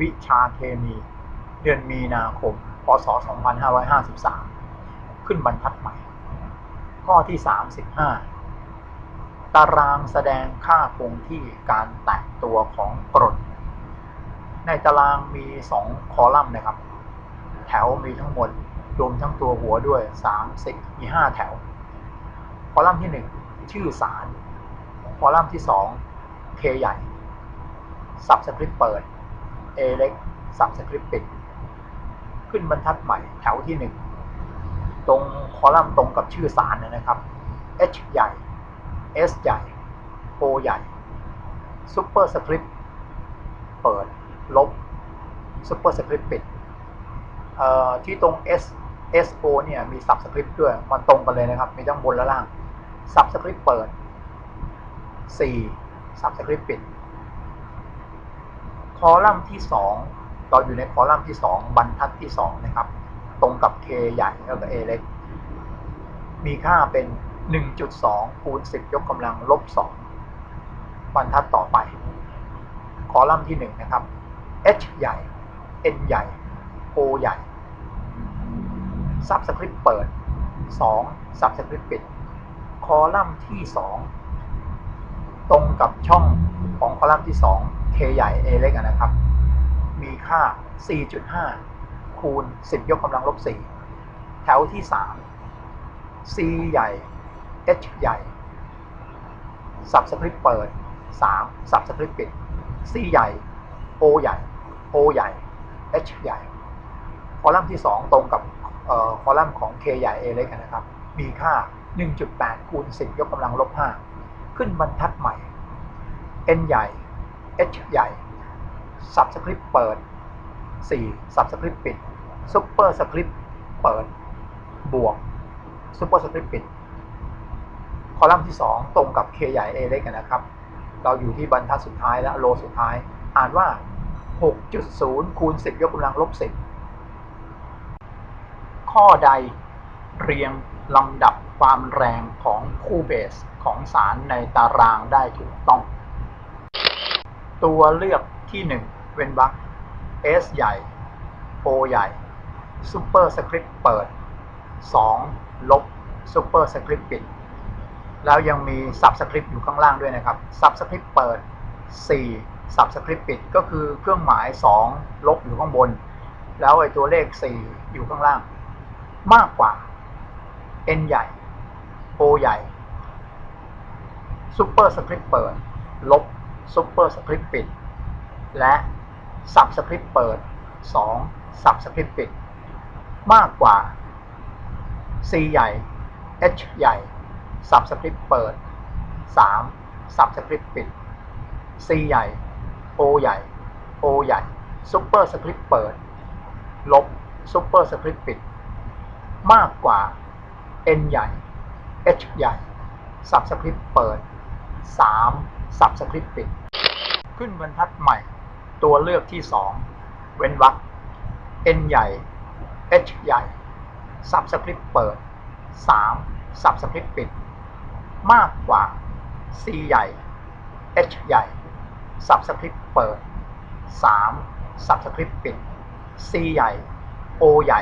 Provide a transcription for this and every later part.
วิชาเคมี เดือนมีนาคม พศ 2553 ขึ้นบรรทัดใหม่ ข้อที่ 35 ตารางแสดงค่าคงที่การแตกตัวของกรด ในตารางมี 2 คอลัมน์นะครับ แถวมีทั้งหมดรวมทั้งตัวหัวด้วย30มี 5 แถว คอลัมน์ที่ 1 ชื่อสาร คอลัมน์ที่2 K ใหญ่ สับสคริปต์เปิด A เล็กสับสคริปต์ปิดขึ้นบรรทัดใหม่แถวที่1ตรงคอลัมน์ตรงกับชื่อสารนะครับ H ใหญ่ S ใหญ่ O ใหญ่ซุปเปอร์สคริปต์เปิด ลบซุปเปอร์สคริปต์ปิดที่ตรง S S O เนี่ยมีสับสคริปต์ด้วย มันตรงกันเลยนะครับ มีทั้งบนและล่างสับสคริปต์เปิด 4สับสคริปต์ปิด คอลัมน์ที่ 2 เราอยู่ในคอลัมน์ที่ 2 บรรทัดที่ 2 นะครับ ตรงกับ K ใหญ่แล้วก็ A เล็ก มีค่าเป็น 1.2 คูณ 10 ยกกำลังลบ 2 บรรทัดต่อไป คอลัมน์ที่ 1 นะครับ H ใหญ่ N ใหญ่ O ใหญ่ซับสคริปต์เปิด 2ซับสคริปต์ปิด คอลัมน์ที่ 2 ตรงกับช่องของคอลัมน์ที่ 2 K ใหญ่ A เล็กนะครับ มีค่า 4.5 คูณ 10 ยกกำลังลบ 4 แถวที่ 3 C ใหญ่ H ใหญ่สับสคริปต์เปิด 3 สับสคริปต์ปิด C ใหญ่ O ใหญ่ O ใหญ่ H ใหญ่ คอลัมน์ที่ 2 ตรงกับคอลัมน์ของ K ใหญ่ A เล็กนะครับ มีค่า 1.8 คูณ 10 ยกกำลังลบ 5 ขึ้นบรรทัดใหม่ N ใหญ่ H ใหญ่สับสคริปต์เปิด4สับสคริปต์ปิดซุปเปอร์สคริปเปิด บวกซุปเปอร์สคริปปิด คอลัมน์ที่ 2 ตรงกับ K ใหญ่ A เล็กนะครับ เราอยู่ที่บรรทัดสุดท้ายและโลสุดท้าย อ่านว่า 6.0 คูณ 10 ยกกำลังลบ 10 ข้อใดเรียงลำดับความแรงของคู่เบสของสารในตารางได้ถูกต้อง ตัวเลือกที่1เว้นวรรค S ใหญ่ O ใหญ่ซูเปอร์สคริปต์เปิด 2 ลบซูเปอร์สคริปต์ปิด แล้วยังมีซับสคริปต์อยู่ข้างล่างด้วยนะครับซับสคริปต์เปิด4ซับสคริปต์ปิดก็คือเครื่องหมาย 2 ลบอยู่ข้างบน แล้วไอ้ตัวเลข 4 อยู่ข้างล่าง มากกว่า N ใหญ่ O ใหญ่ซูเปอร์สคริปต์เปิด ลบ ซูเปอร์สคริปต์ปิด และสับสคริปต์เปิด 2 สับสคริปต์ปิด มากกว่า C ใหญ่ H ใหญ่สับสคริปต์เปิด 3 สับสคริปต์ปิด C ใหญ่ O ใหญ่ O ใหญ่ซูเปอร์สคริปต์เปิด ลบซูเปอร์สคริปต์ปิด มากกว่า N ใหญ่ H ใหญ่สับสคริปต์เปิด 3 สับสคริปต์ปิดขึ้นบรรทัดใหม่ ตัวเลือกที่ 2 เว้นวรรค N ใหญ่ H ใหญ่สับสคริปต์เปิด3สับสคริปต์ปิด มากกว่า C ใหญ่ H ใหญ่สับสคริปต์เปิด3สับสคริปต์ปิด C ใหญ่ O ใหญ่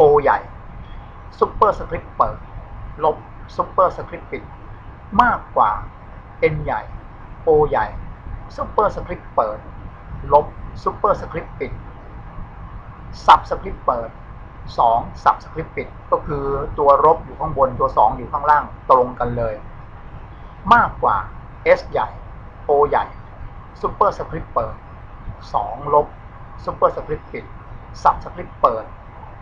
O ใหญ่ซูเปอร์สคริปต์เปิด ลบซูเปอร์สคริปต์ปิด มากกว่า N ใหญ่ O ใหญ่ซูเปอร์สคริปต์เปิด ลบซูเปอร์สคริปต์ปิดสับสคริปต์เปิด2สับสคริปต์ปิด ก็คือตัวลบอยู่ข้างบนตัว 2 อยู่ข้างล่างตรงกันเลย มากกว่า S ใหญ่ O ใหญ่ซูเปอร์สคริปต์เปิด 2 ลบซูเปอร์สคริปต์ปิดสับสคริปต์เปิด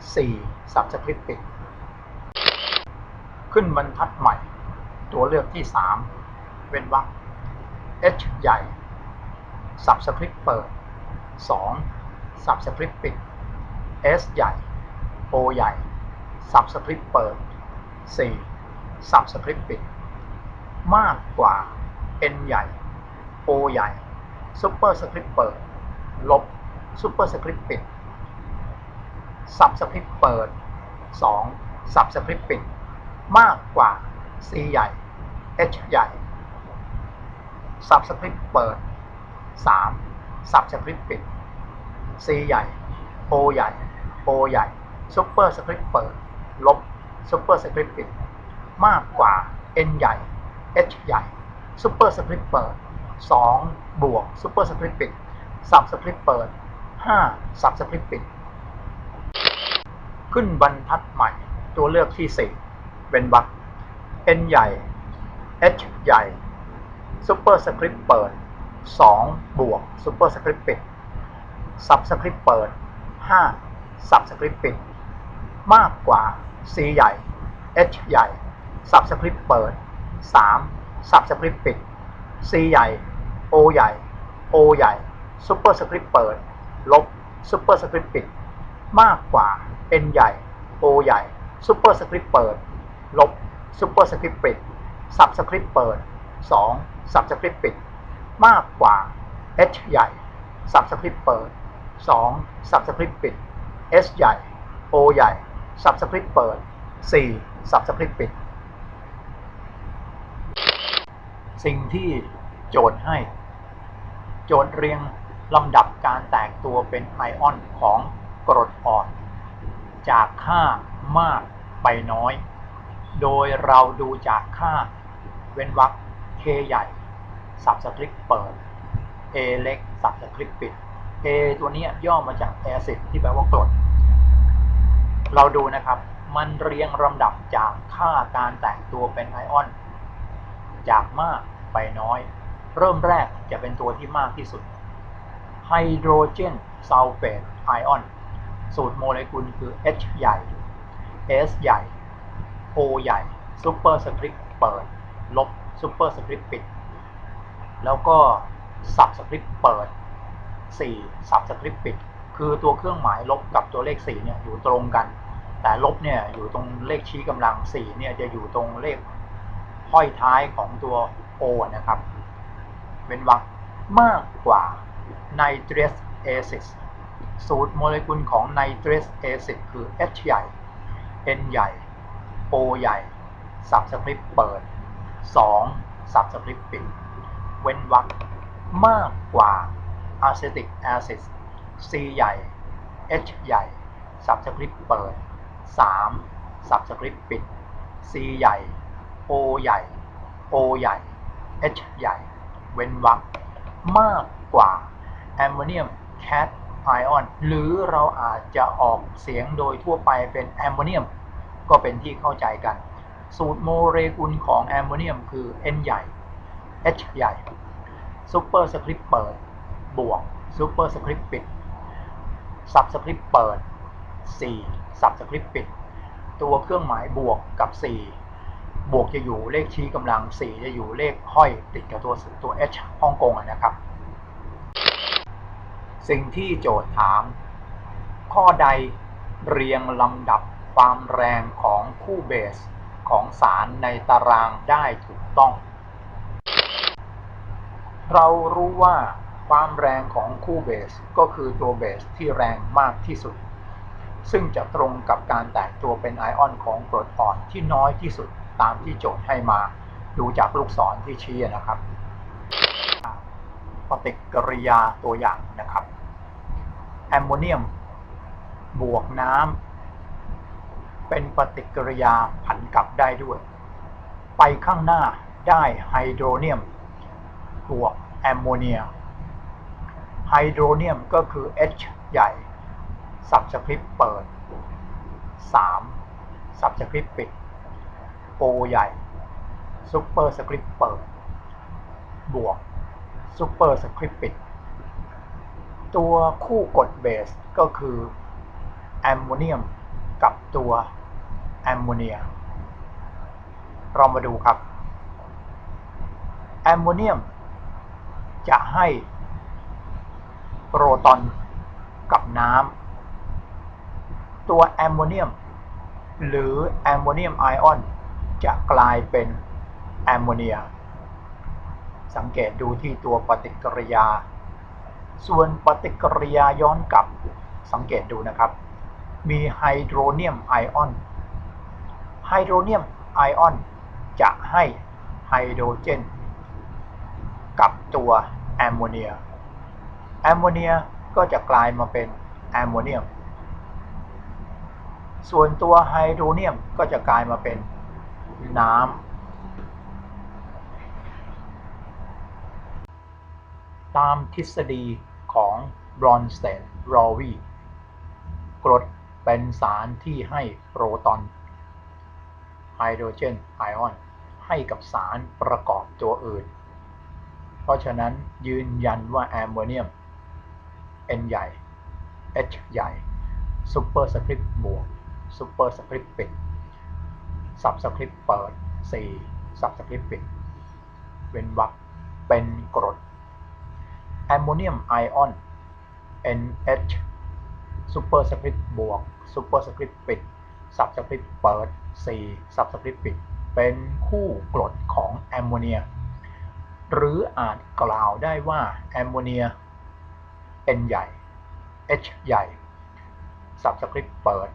4สับสคริปต์ปิด ขึ้นบรรทัดใหม่ ตัวเลือกที่ 3 เว้นวรรค H ใหญ่สับสคริปต์เปิด2สับสคริปต์ปิด S ใหญ่ O ใหญ่สับสคริปต์เปิด4สับสคริปต์ปิด มากกว่า N ใหญ่ O ใหญ่ซูเปอร์สคริปเปิด ลบซูเปอร์สคริปต์ปิดสับสคริปต์เปิด2สับสคริปต์ปิด มากกว่า C ใหญ่ H ใหญ่ สับสคริปต์เปิด3สับสคริปต์ปิด C ใหญ่ O ใหญ่ O ใหญ่ซุปเปอร์สคริปต์เปิด ลบซุปเปอร์สคริปต์ปิด มากกว่า N ใหญ่ H ใหญ่ซุปเปอร์สคริปต์เปิด2บวกซุปเปอร์สคริปต์ปิดสับสคริปต์เปิด5สับสคริปต์ปิด ขึ้นบรรทัดใหม่ ตัวเลือกที่4เป็นวรรค N ใหญ่ H ใหญ่ ซุปเปอร์สคริปต์เปิด 2 บวกซุปเปอร์สคริปต์ปิดสับสคริปต์เปิด 5 สับสคริปต์ปิด มากกว่า C ใหญ่ H ใหญ่สับสคริปต์เปิด 3 สับสคริปต์ปิด C ใหญ่ O ใหญ่ O ใหญ่ซุปเปอร์สคริปต์เปิด ลบซุปเปอร์สคริปต์ปิด มากกว่า N ใหญ่ O ใหญ่ซุปเปอร์สคริปต์เปิด ลบซุปเปอร์สคริปต์ปิดสับสคริปต์เปิด 2 สับสคริปต์ปิด มากกว่า H ใหญ่สับสคริปต์เปิด 2 สับสคริปต์ปิด S ใหญ่ O ใหญ่สับสคริปต์เปิด 4 สับสคริปต์ปิด สิ่งที่โจทย์ให้ โจทย์เรียงลำดับการแตกตัวเป็นไอออนของกรดอ่อน จากค่ามากไปน้อย โดยเราดูจากค่าเว้นวรรค K ใหญ่ สับสคริปต์เปิด A เล็ก สับสคริปต์ปิด A ตัวนี้ย่อมาจาก acid ที่แปลว่ากรด เราดูนะครับ มันเรียงลำดับจากค่าการแตกตัวเป็นไอออน จากมากไปน้อย เริ่มแรกจะเป็นตัวที่มากที่สุด ไฮโดรเจนซัลเฟตไอออน สูตรโมเลกุลคือ H ใหญ่ S ใหญ่ O ใหญ่ซูเปอร์สคริปต์เปิด ลบ ซูเปอร์สคริปต์ปิด แล้วก็สับสคริปต์เปิด 4 สับสคริปต์ปิด คือตัวเครื่องหมายลบกับตัวเลข 4 เนี่ยอยู่ตรงกัน แต่ลบเนี่ยอยู่ตรงเลขชี้กำลัง 4 เนี่ยจะอยู่ตรงเลขห้อยท้ายของตัว O นะครับ เป็นวรรคมากกว่า nitrous acid สูตรโมเลกุลของ nitrous acid คือ H ใหญ่ N ใหญ่ O ใหญ่ สับสคริปต์เปิด 2 สับสคริปต์ปิด เว้นวรรคมากกว่า acetic acid C ใหญ่ H ใหญ่ สับสคริปต์เปิด 3 สับสคริปต์ปิด C ใหญ่ O ใหญ่ O ใหญ่ H ใหญ่ เว้นวรรคมากกว่า ammonium cat ion หรือเราอาจจะออกเสียงโดยทั่วไปเป็นแอมโมเนียมก็เป็นที่เข้าใจกัน สูตรโมเลกุลของแอมโมเนียมคือ N ใหญ่ H ใหญ่ซูเปอร์สคริปต์เปิด บวกซูเปอร์สคริปต์ปิดซับสคริปต์เปิด4ซับสคริปต์ปิด ตัวเครื่องหมายบวกกับ 4 บวกจะอยู่เลขชี้กำลัง 4 จะอยู่เลขห้อยติดกับตัวตัว H ฮ่องกงนะครับ สิ่งที่โจทย์ถาม ข้อใดเรียงลำดับความแรงของคู่เบส ของสารในตารางได้ถูกต้อง เรารู้ว่าความแรงของคู่เบสก็คือตัวเบสที่แรงมากที่สุด ซึ่งจะตรงกับการแตกตัวเป็นไอออนของกรดอ่อนที่น้อยที่สุดตามที่โจทย์ให้มา ดูจากลูกศรที่ชี้นะครับปฏิกิริยาตัวอย่างนะครับ แอมโมเนียม บวกน้ำ เป็นปฏิกิริยาผันกลับได้ด้วย ไปข้างหน้าได้ไฮโดรเนียมบวกแอมโมเนีย ไฮโดรเนียมก็คือ H ใหญ่ สับสคริปต์เปิด 3 สับสคริปต์ปิด O ใหญ่ซุปเปอร์สคริปต์เปิด บวกซุปเปอร์สคริปต์ปิด ตัวคู่กดเบสก็คือแอมโมเนียมกับตัว แอมโมเนีย เรามาดูครับ แอมโมเนียม จะให้โปรตอนกับน้ำ ตัวแอมโมเนียม หรือแอมโมเนียมไอออน จะกลายเป็นแอมโมเนีย สังเกตดูที่ตัวปฏิกิริยา ส่วนปฏิกิริยาย้อนกลับ สังเกตดูนะครับ มีไฮโดรเนียมไอออน ไฮโดรเนียมไอออนจะให้ไฮโดรเจน กับตัวแอมโมเนีย แอมโมเนียก็จะกลายมาเป็นแอมโมเนียม ส่วนตัวไฮโดรเนียมก็จะกลายมาเป็นน้ำ ตามทฤษฎีของบรอนสเตนรอวีกรดเป็นสารที่ให้โปรตอน ไฮโดรเจนไอออนให้กับสารประกอบตัวอื่น เพราะฉะนั้นยืนยันว่าแอมโมเนียม N ใหญ่ H ใหญ่ซูเปอร์สคริปต์บวกซูเปอร์สคริปต์ปิดซับสคริปต์เปิด4ซับสคริปต์ปิด เว้นวรรคเป็นกรดแอมโมเนียมไอออน NH ซูเปอร์สคริปต์บวกซูเปอร์สคริปต์ปิด ซับสคริปต์เปิด4ซับสคริปต์ปิด เป็นคู่กรดของแอมโมเนีย หรืออาจกล่าวได้ว่าแอมโมเนีย N ใหญ่ H ใหญ่ สับสคริปต์เปิด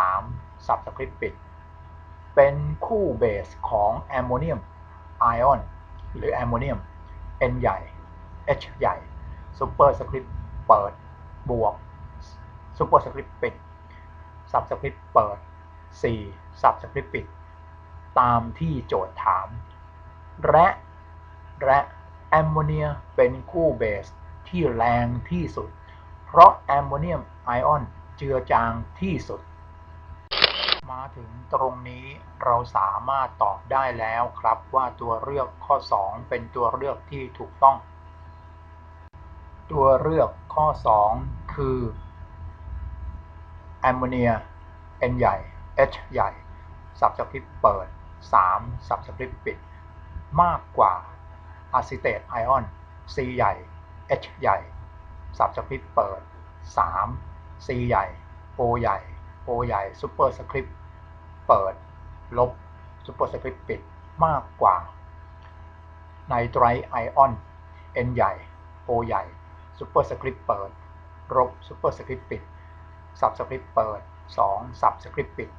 3 สับสคริปต์ปิด เป็นคู่เบสของแอมโมเนียมไอออนหรือแอมโมเนียม N ใหญ่ H ใหญ่ซูเปอร์สคริปต์เปิดบวกซูเปอร์สคริปต์ปิดสับสคริปต์เปิด 4 สับสคริปต์ปิด ตามที่โจทย์ถาม และและแอมโมเนียเป็นคู่เบสที่แรงที่สุด เพราะแอมโมเนียมไอออนเจือจางที่สุด มาถึงตรงนี้เราสามารถตอบได้แล้วครับว่าตัวเลือกข้อ 2 เป็นตัวเลือกที่ถูกต้อง ตัวเลือกข้อ 2 คือแอมโมเนีย N ใหญ่ H ใหญ่สับสคริปเปิด3สับสคริปปิด มากกว่าอะซิเตตไอออน C ใหญ่ H ใหญ่สับสคริปเปิด 3 C ใหญ่ O ใหญ่ O ใหญ่ซูเปอร์สคริปเปิด ลบซูเปอร์สคริปปิด มากกว่า ไนไตรไอออน N ใหญ่ O ใหญ่ซูเปอร์สคริปเปิด ลบซูเปอร์สคริปปิดสับสคริปเปิด2สับสคริปปิด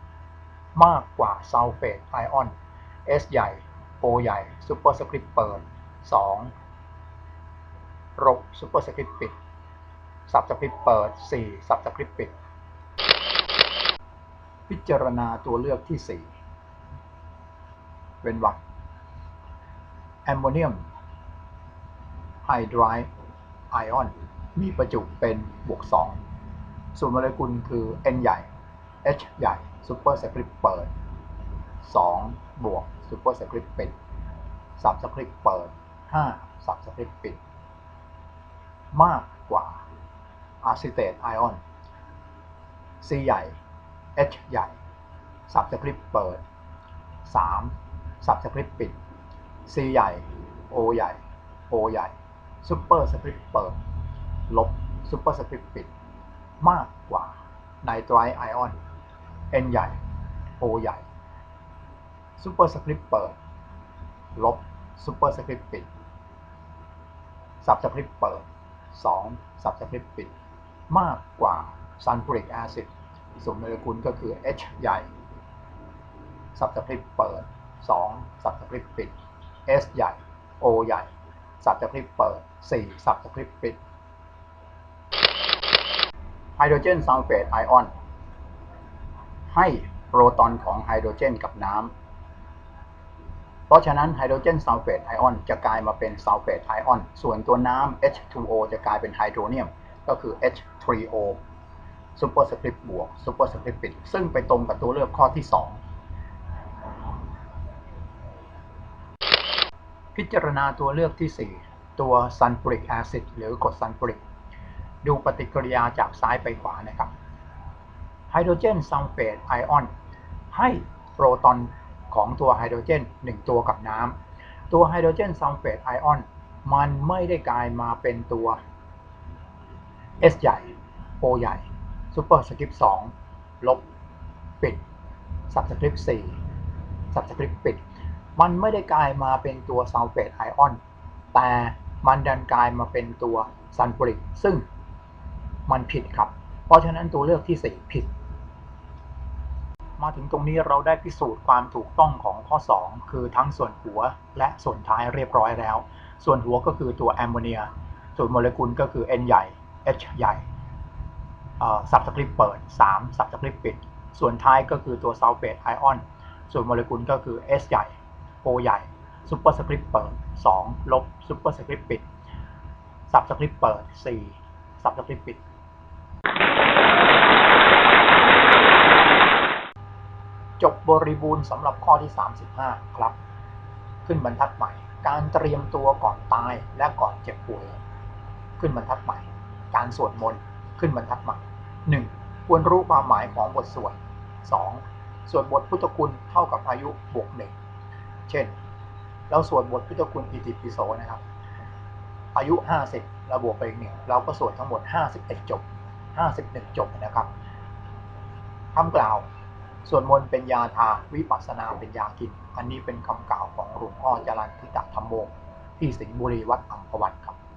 มากกว่าซัลเฟตไอออน S ใหญ่ O ใหญ่ซูเปอร์สคริปต์เปิด2ลบซูเปอร์สคริปต์ปิดสับสคริปต์เปิด 4 สับสคริปต์ปิด พิจารณาตัวเลือกที่ 4เป็นวรรคแอมโมเนียมไฮไดรด์ไอออนมีประจุเป็นบวก 2 ส่วนโมเลกุลคือ N ใหญ่ H ใหญ่ ซูเปอร์สคริปต์เปิด 2 บวกซูเปอร์สคริปต์ปิดสับสคริปต์เปิด 5 สับสคริปต์ปิด มากกว่าอะซิเตตไอออน C ใหญ่ H ใหญ่สับสคริปต์เปิด 3 สับสคริปต์ปิด C ใหญ่ O ใหญ่ O ใหญ่ซูเปอร์สคริปต์เปิด ลบซูเปอร์สคริปต์ปิด มากกว่าไนตรไอออน N ใหญ่ O ใหญ่ซูเปอร์สคริปต์เปิด ลบซูเปอร์สคริปต์ปิดสับสคริปต์เปิด2สับสคริปต์ปิด มากกว่าซัลฟูริกแอซิดส่วนโมเลกุลก็คือ H ใหญ่สับสคริปต์เปิด2สับสคริปต์ปิด S ใหญ่ O ใหญ่สับสคริปต์เปิด4สับสคริปต์ปิดไฮโดรเจนซัลเฟตไอออน ให้โปรตอนของไฮโดรเจนกับน้ำ เพราะฉะนั้นไฮโดรเจนซัลเฟตไอออนจะกลายมาเป็นซัลเฟตไอออน ส่วนตัวน้ำ H2O จะกลายเป็นไฮโดรเนียม ก็คือ H3O ซูเปอร์สคริปต์บวกซูเปอร์สคริปต์ปิด ซึ่งไปตรงกับตัวเลือกข้อที่ 2 พิจารณาตัวเลือกที่ 4 ตัวซัลฟูริกแอซิดหรือกรดซัลฟูริก ดูปฏิกิริยาจากซ้ายไปขวานะครับ ไฮโดรเจนซัลเฟตไอออนให้โปรตอนของตัวไฮโดรเจน 1 ตัวกับน้ำตัวไฮโดรเจนซัลเฟตไอออนมันไม่ได้กลายมาเป็นตัว S ใหญ่ O ใหญ่ซูเปอร์สคริปต์2ลบปิดสับสคริปต์4สับสคริปต์ปิด มันไม่ได้กลายมาเป็นตัวซัลเฟตไอออนแต่มันดันกลายมาเป็นตัวซัลฟูริกซึ่งมันผิดครับ เพราะฉะนั้นตัวเลือกที่ 4 ผิด มาถึงตรงนี้เราได้พิสูจน์ความถูกต้องของข้อ 2 คือทั้งส่วนหัวและส่วนท้ายเรียบร้อยแล้ว ส่วนหัวก็คือตัวแอมโมเนีย ส่วนโมเลกุลก็คือ N ใหญ่ H ใหญ่สับสคริปต์เปิด 3 สับสคริปต์ปิด ส่วนท้ายก็คือตัวซัลเฟตไอออน ส่วนโมเลกุลก็คือ S ใหญ่ O ใหญ่ซูเปอร์สคริปต์เปิด 2 ลบซูเปอร์สคริปต์ปิด สับสคริปต์เปิด 4 สับสคริปต์ปิด จบบริบูรณ์สำหรับข้อที่ 35 ครับ ขึ้นบรรทัดใหม่ การเตรียมตัวก่อนตายและก่อนเจ็บป่วย ขึ้นบรรทัดใหม่ การสวดมนต์ขึ้นบรรทัดใหม่ 1. ควรรู้ความหมายของบทสวด 2. สวดบทพุทธคุณเท่ากับอายุบวกหนึ่งเช่น เราสวดบทพุทธคุณอิติปิโสนะครับ อายุ 50เราบวกไปอีกหนึ่งเราก็สวดทั้งหมด 51 จบ 51 จบนะครับคำกล่าว ส่วนมนต์เป็นยาทาวิปัสนาเป็นยากิน อันนี้เป็นคำกล่าวของหลวงพ่อจรันทิตธรรมโมที่สิงห์บุรีวัดอัมพวัน